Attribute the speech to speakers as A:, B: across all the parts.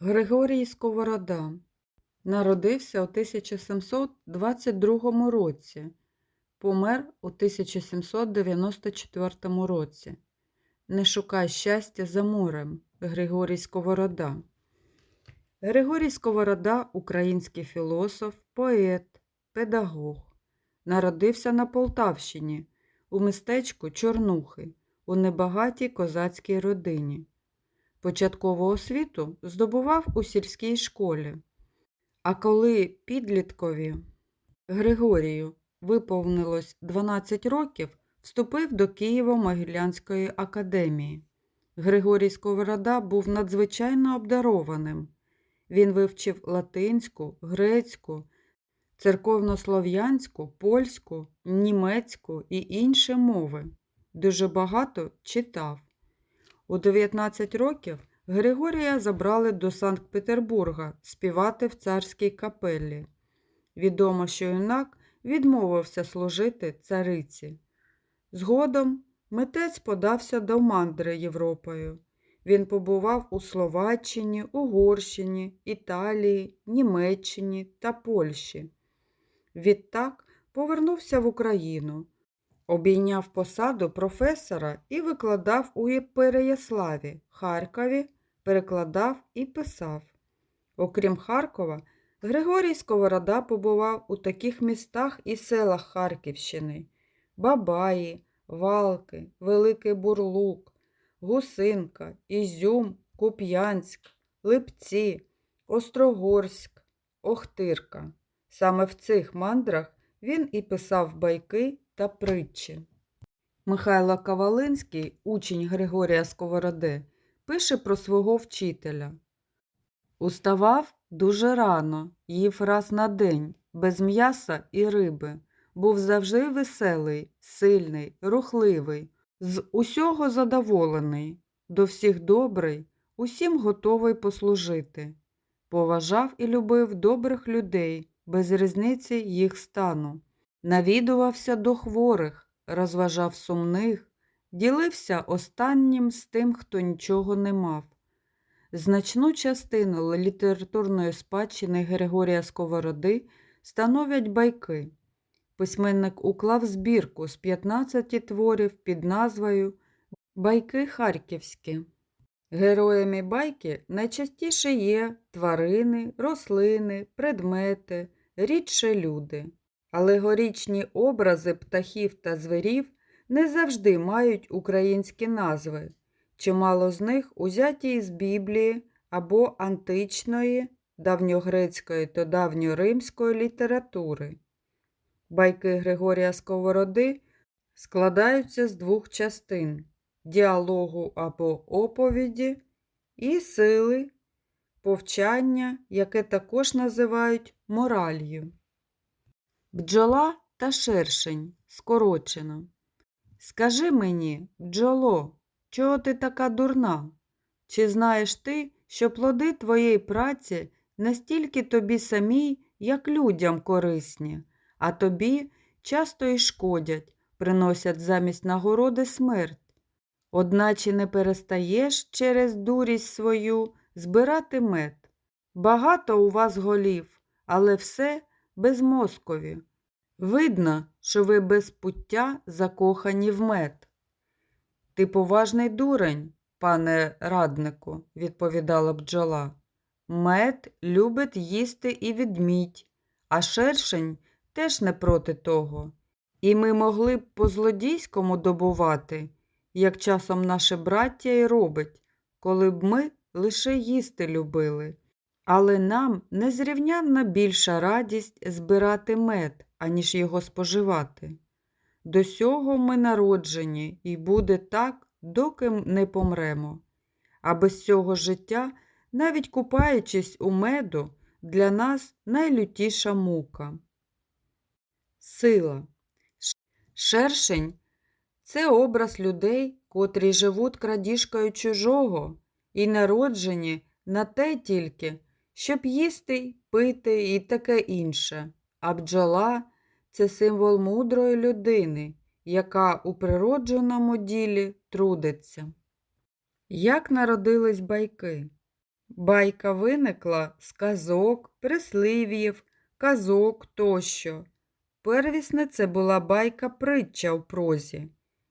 A: Григорій Сковорода народився у 1722 році, помер у 1794 році. Не шукай щастя за морем. Григорій Сковорода. Григорій Сковорода український філософ, поет, педагог. Народився на Полтавщині у містечку Чорнухи у небагатій козацькій родині. Початкову освіту здобував у сільській школі. А коли підліткові Григорію виповнилось 12 років, вступив до Києво-Могилянської академії. Григорій Сковорода був надзвичайно обдарованим. Він вивчив латинську, грецьку, церковнослов'янську, польську, німецьку і інші мови. Дуже багато читав. У 19 років Григорія забрали до Санкт-Петербурга співати в царській капеллі. Відомо, що юнак відмовився служити цариці. Згодом митець подався до мандри Європою. Він побував у Словаччині, Угорщині, Італії, Німеччині та Польщі. Відтак повернувся в Україну, обійняв посаду професора і викладав у Переяславі, Харкові, перекладав і писав. Окрім Харкова, Григорій Сковорода побував у таких містах і селах Харківщини Бабаї, Валки, Великий Бурлук, Гусинка, Ізюм, Куп'янськ, Липці, Острогорськ, Охтирка. Саме в цих мандрах він і писав байки та притчі. Михайло Кавалинський, учень Григорія Сковороди, пише про свого вчителя. Уставав дуже рано, їв раз на день, без м'яса і риби. Був завжди веселий, сильний, рухливий, з усього задоволений, до всіх добрий, усім готовий послужити. Поважав і любив добрих людей, без різниці їх стану. Навідувався до хворих, розважав сумних, ділився останнім з тим, хто нічого не мав. Значну частину літературної спадщини Григорія Сковороди становлять байки. Письменник уклав збірку з 15 творів під назвою Байки Харківські. Героями байки найчастіше є тварини, рослини, предмети, рідше люди. Алегорічні образи птахів та зверів не завжди мають українські назви. Чимало з них узяті із Біблії або античної, давньогрецької та давньоримської літератури. Байки Григорія Сковороди складаються з двох частин діалогу або оповіді і сили, повчання, яке також називають моралью. Бджола та шершень скорочено. Скажи мені, бджоло, чого ти така дурна? Чи знаєш ти, що плоди твоєї праці настільки тобі самій, як людям корисні, а тобі часто й шкодять, приносять замість нагороди смерть. Одначе не перестаєш через дурість свою збирати мед. Багато у вас голів, але все без мозкові. Видно, що ви без пуття закохані в мед. Ти поважний дурень, пане раднику, відповідала бджола. Мед любить їсти і відмідь, а шершень теж не проти того. І ми могли б по злодійському добувати, як часом наше браття й робить, коли б ми лише їсти любили. Але нам незрівнянна більша радість збирати мед, аніж його споживати. До сього ми народжені, і буде так, доки не помремо. А без цього життя, навіть купаючись у меду, для нас найлютіша мука. Сила. Шершень це образ людей, котрі живуть крадіжкою чужого і народжені на те тільки, щоб їсти, пити і таке інше. А бджола це символ мудрої людини, яка у природженому ділі трудиться. Як народились байки? Байка виникла з казок, прислів'їв, казок тощо. Первісне це була байка-притча у прозі,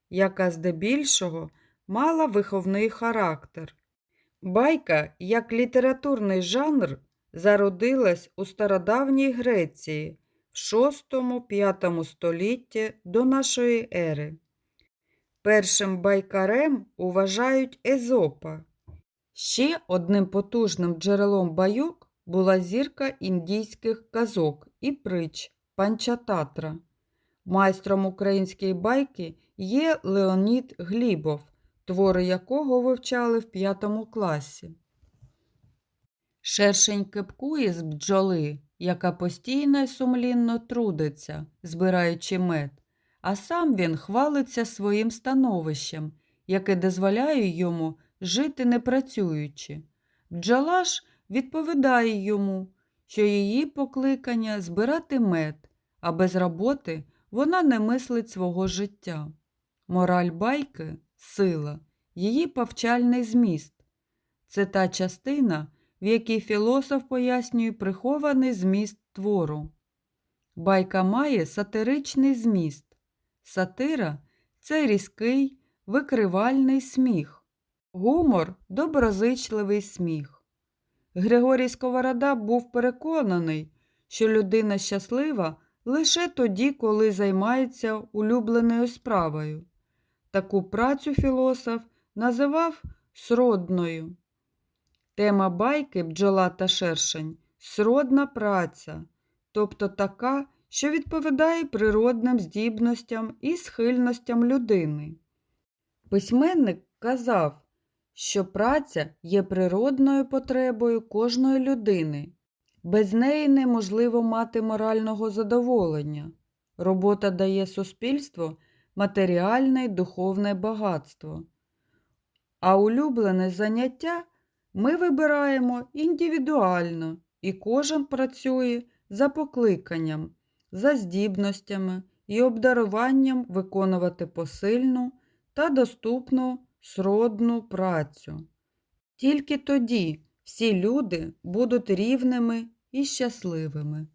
A: яка здебільшого мала виховний характер. Байка, як літературний жанр, зародилась у стародавній Греції в VI-V столітті до нашої ери. Першим байкарем вважають Езопа. Ще одним потужним джерелом байок була зірка індійських казок і притч Панчататра. Майстром української байки є Леонід Глібов, твори якого вивчали в п'ятому класі. Шершень кипкує з бджоли, яка постійно й сумлінно трудиться, збираючи мед, а сам він хвалиться своїм становищем, яке дозволяє йому жити не працюючи. Бджола ж відповідає йому, що її покликання збирати мед, а без роботи вона не мислить свого життя. Мораль байки сила, її повчальний зміст. Це та частина, в якій філософ пояснює прихований зміст твору. Байка має сатиричний зміст. Сатира це різкий, викривальний сміх. Гумор доброзичливий сміх. Григорій Сковорода був переконаний, що людина щаслива лише тоді, коли займається улюбленою справою. Таку працю філософ називав сродною. Тема байки бджола та шершень сродна праця, тобто така, що відповідає природним здібностям і схильностям людини. Письменник казав, що праця є природною потребою кожної людини. Без неї неможливо мати морального задоволення. Робота дає суспільству матеріальне й духовне багатство. А улюблене заняття ми вибираємо індивідуально, і кожен працює за покликанням, за здібностями і обдаруванням виконувати посильну та доступну сродну працю. Тільки тоді всі люди будуть рівними і щасливими.